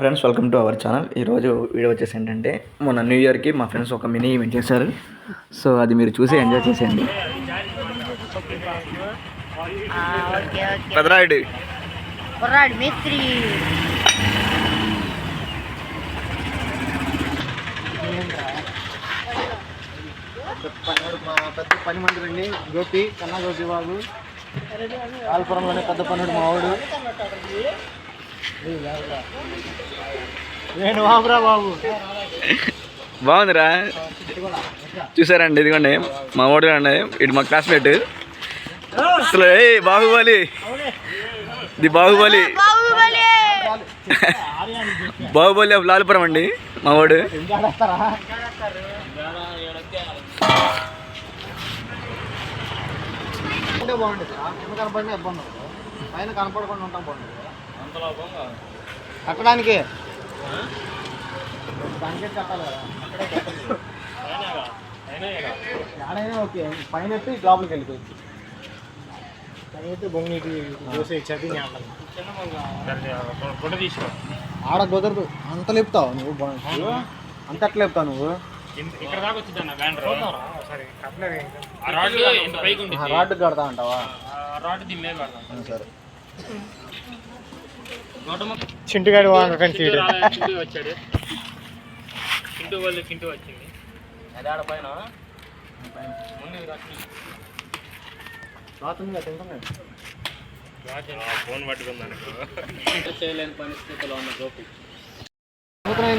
Friends welcome to our channel ఈరోజు video వచ్చేసి ఏంటంటే మొన్న న్యూ ఇయర్కి మా ఫ్రెండ్స్ ఒక మినీ ఈవెంట్ చేశారు. సో అది మీరు చూసి ఎంజాయ్ చేసేయండి. ఆ, ఓకే ఓకే పెదరాయుడు. కుర్రాడు మేస్త్రి. మా పెద్ద పని గోపి కన్నా గోపి బాబు కాల్పురంలోనే పెద్ద పనుడు మావాడు. నేను బాబురా బాబు. బాగుందిరా. చూసారండి ఇదిగోండి మా ఓడి అండి ఇటు మా క్లాస్మేట్ అసలు ఏ బాహుబలి. ఇది బాహుబలి. బాహుబలి ఆఫ్ లాల్పురం అండి మా వాడు కనపడకుండా ఉంటాం బాగుండేది కట్టడానికి? ఓకే. పైన ఎత్తి లోపలికి వెళ్ళిపోయింది ఆడ కుదరదు. అంత లేపుతావు నువ్వు? అంత ఎట్లా లేపుతావు నువ్వు? రాడ్ కడతా అంటావా? సరే. చింటుగాడు చింటూ రాలే, చింటూ వచ్చాడు. చింటూ వాళ్ళు చింటూ వచ్చింది. అది ఆడ పైన? ముందు ఫోన్ పట్టుకుందాను చేయలేని పరిస్థితిలో ఉన్న గోపి. పోతున్నాయి.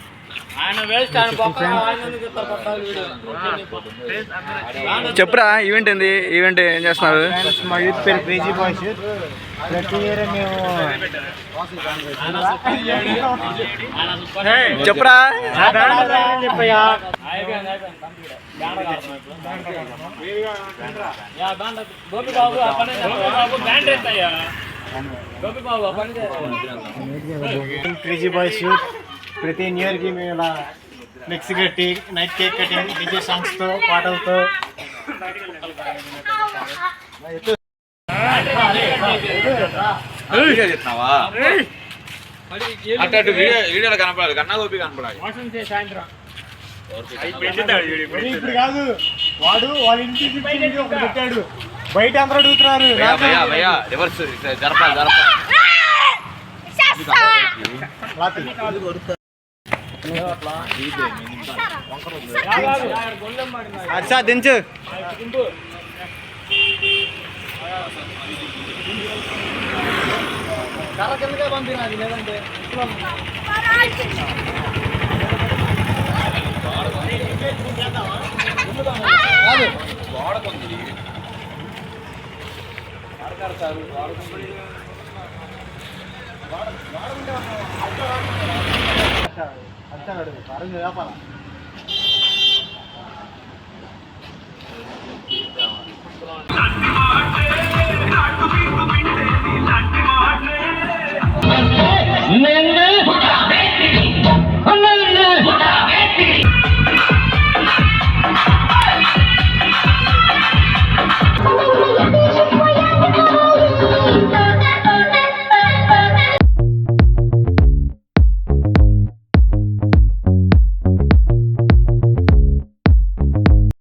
చెప్పురా ఈవెంట్ ఏంది? ఈవెంట్ ఏం చేస్తున్నారు? మా యూత్ పేరు క్రేజీ బాయ్స్ ప్రతి ఇయర్ మేము చెప్పురా. చెప్పయ్యా. క్రేజీ బాయ్స్ యూత్ ప్రతి న్యూ ఇయర్కి మేము ఇలా ఫ్లెక్స్ కట్టి నైట్ కేక్ కటింగ్ డీజే సాంగ్స్తో పాటలతో. అటు అటు వీడియో వీడియోలో కనపడాలి కన్నా గోపి కనపడాలి. సాయంత్రం. ఇప్పుడు కాదు. వాడు వాళ్ళ పెట్టాడు. బయట అందరూ అడుగుతున్నారు. రివర్స్ జరపాలి జరపాలి. హర్ష దించు. కర్ర కిందకే పంపినాది లేదంటే హర్ష అడుగు అరుణ్ వ్యాపారం నాటు